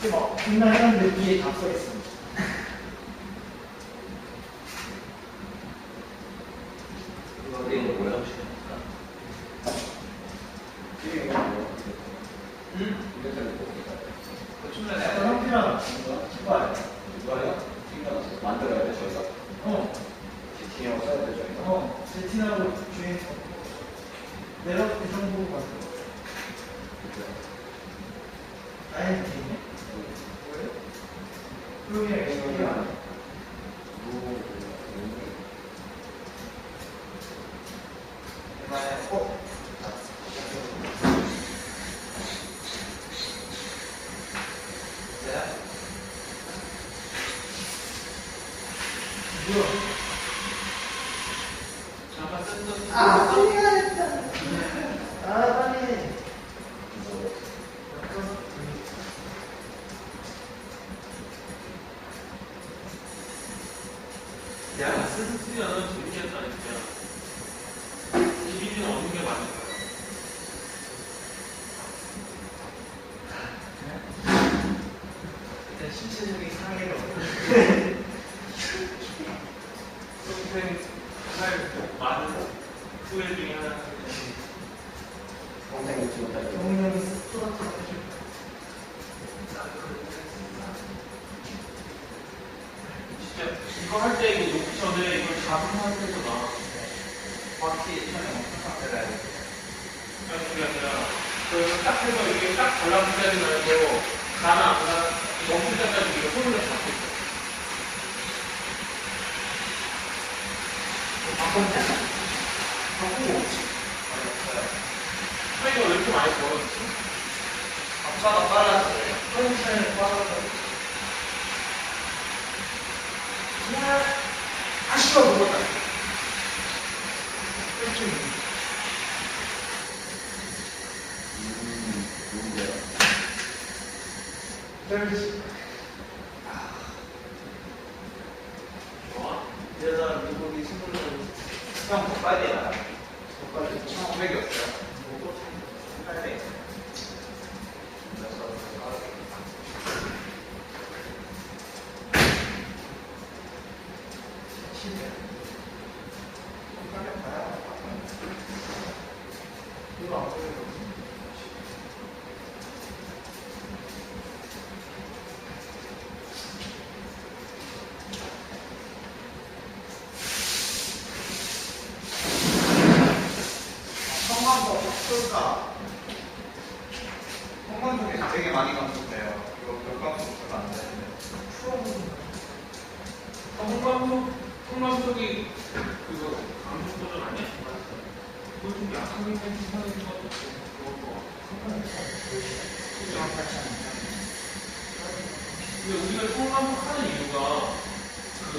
이거 뭐 그. 어. 어, 제티나고 주행. 내가 그 정보 봤어. 아예 되네? 그러면 이게 어? 뭐야? 잠깐 센터 아, 빨리 해야겠다. 아, 빨리 해. 야 쓰면 재밌겠다 비비는 어느 게 맞을까요? 일단 신체적인 상해가 평생 정말 많은 후회 중에 하나 평생 잊지 못할 거. 경훈이 형 이 이거 할 때 이거 놓기 전에 이걸 잡은 상태에서 나 바퀴 촬영 상태라 그냥 그게 아니라 그딱 해서 이게 딱 달라붙지 말고 가나 안 가나 멈출 때까지 이거 손으로 잡고 있어 바꿨냐? 바꾸고 차이가 왜 이렇게 많이 벌어졌지? 아빠가 빨랐어요 천천히 빨라서 그냥 아쉬워 먹었다 좀 음, 누구야? 떨지 좋아? 여자 미국이 스물로 형 빨리 나 빨리. 1,500이었어요 빨리 이거 안 보여요. 성광도 쏠까? 성광 중에 되게 많이 감속돼요. 이거 몇 감속 쓰면 안 되는데. 홍감독, 홍감독이 그거 감독도전 아니야? 그거 좀 약하게 생각하는 것 같아. 그것도. 근데 우리가 총감독 하는 이유가 그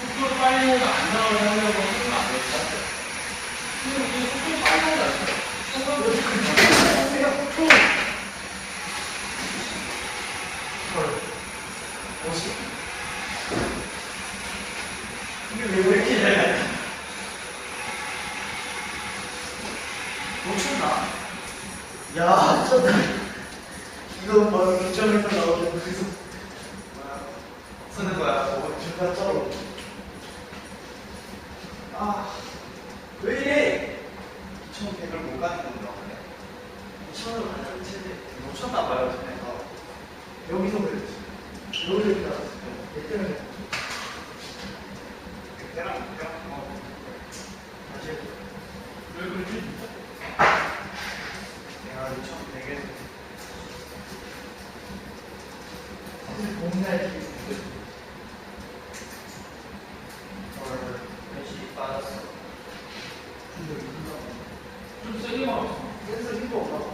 속도 빨리 해서 안 나오게 하려고 하는 거 아닐까? 근데 우리 속도 빨리 하지 않죠? 총감독 이게 왜 이렇게 잘 놓쳤나? 야, 진짜 이거 막 긴장해서 나오는 그래서 쓰는 거야. 어, 중간 짜로 아, 왜 이래? 2,100을 못 가는 건가 보네. 2천원 가장 최대 놓쳤나 봐요, 전에서. 여기서 그랬지 여기서 때문에 그때랑 그때랑 어. 다시 해줘 왜 그러지? 내가 2,100에 사실 공날 기있 헐, 몇시 빠졌어 근데 이거 좀 세게 나왔어. 센서 힘도 없나 봐.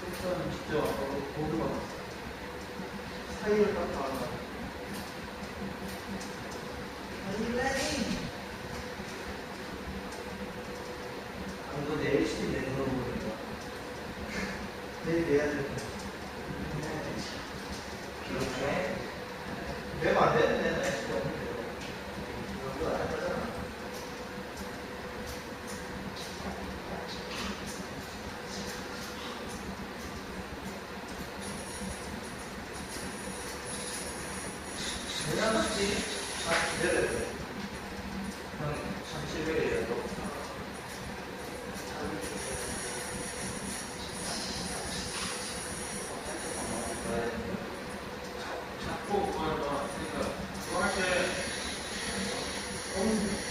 센서는 진짜 보드 받았어. 사이를 딱 나간다. 아니라니. 아, 이거 내일 시킨 내 돈으로 보는 거야. 내일 내야 될 거야. 이렇게. 내면 안 되는데, 나 진짜. 이거 안 하잖아. 샀었지. 아, 네네네. 한 1,700에 도 잡고 그거 봐. 그러니까 그거 할 때. 어,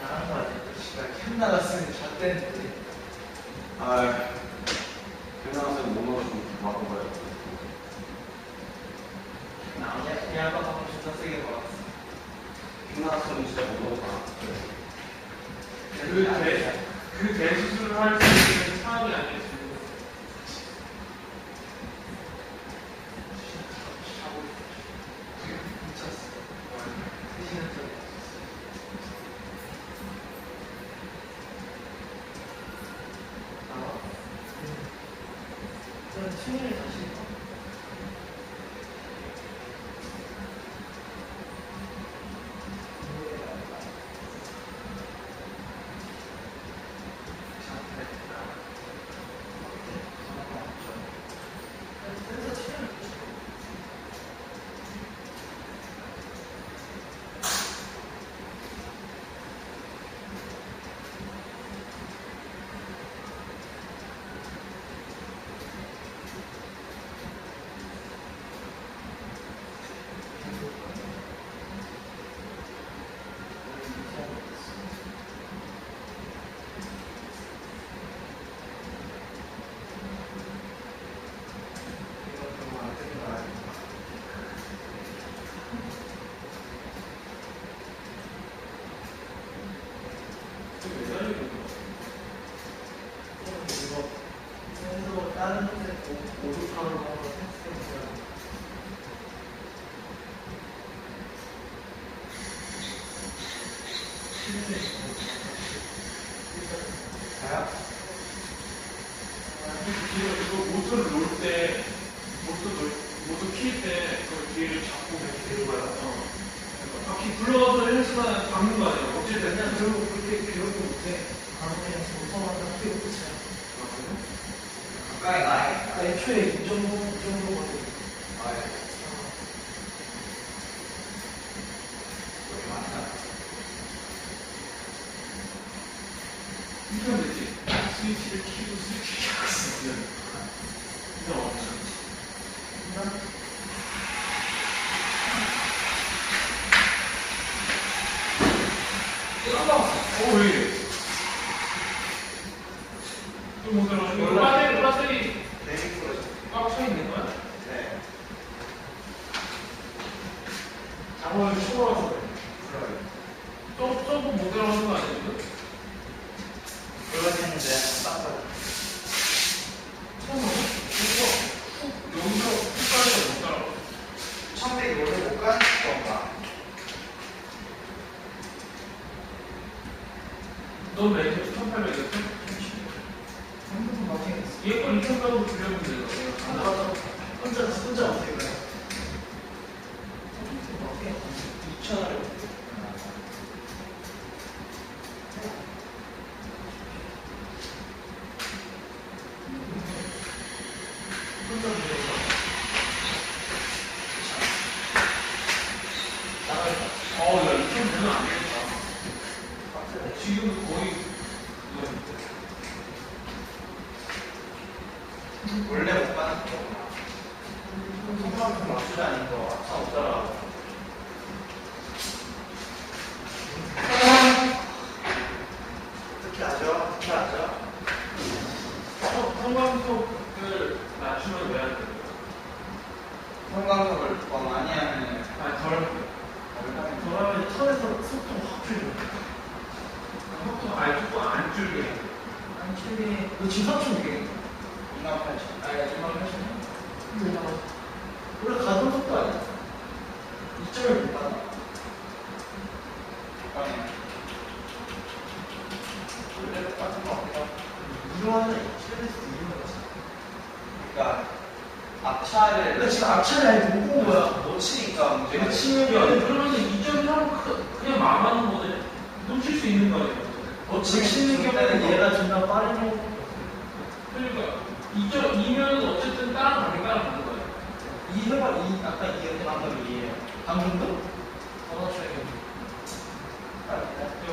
나간 거 같아. 씨발, 캠 나갔으면 잣대인데. 아, 그나마서 못 먹어서 바꿔봐요. 나오냐? 이 아까 방금 진짜 세게 박았어. 그나마서는 진짜 못 먹었다. 그 대, 그 대수술을 할 수 있는 사람이 아니었어요. 미쳤어. 3시간 전에. 나와? 응. 그럼 친일을 다시 봐. 그래서 친일을 다시 봐. 이거 다른 데 오죽하는 거 했으니까 가요? 뒤로 이거 모터를 놓을 때, 모터 놓, 모터 킬때 그 뒤를 잡고 이렇게 들고 가요. 어. 그러니까 바퀴 굴러가서 헬스가 박는 거 아니에요? 어쨌든 그냥 그리고 그렇게 기록도 못해 방송에서 우선하다 키고 끝이야 가까이. 아, 애초에 이 정도 이 정도 거든 아, 여기 많다. 이거 되지. 스위치를 키고 스위치를 켜고 있으면. 이거 없나? 어, 왜 이래? 또못 들어. 이거 배터리, 배터리 네이프로 꽉 차 있는 거야? 네. 장원을 추월해서 그래. 풀어요. 또, 또못 들어가는 거 아니야, 지금? 그러겠는데, 딱 봐도. 처음으로? 이거 훅, 여기서 훅까지 못 따라가. 천백이 원래 못 가는 건가? 넌 매일 1,800이었어? 한국은 마킹했어 얘거 2,800으로 줄여보면 되잖아. 혼자 혼자 어떻게 2천을 혼자 들어가 나가겠다 어, 야, 2,000 되면 안 되겠다. 빡세네 지금 거의, 원래 못 거구나. 성만큼 맞추다니 23층 되겠네. 2만 8천. 아니, 2만 8천. 근데 잠깐 원래 가던 것도 아니야. 이점을 못 받아. 아니. 원래 빠진 거 같기도 하고. 이용하는 실내에서 이용을 했어. 그러니까, 앞차를. 그러니까 지금 앞차를 아예 못 본 거야. 못 치니까 문제가. 못 치면. 그러면 2점이라고 그냥 마음 하는 거네. 놓칠 수 있는 거예요. 어, 지금 치는 경우에는 얘가 존나 빠르고. 그러니까 2점 2면은 어쨌든 따라가는 거야. 이 해봐 이 아까 이 연대 방법이에요. 방금도? 어, 저기. 야,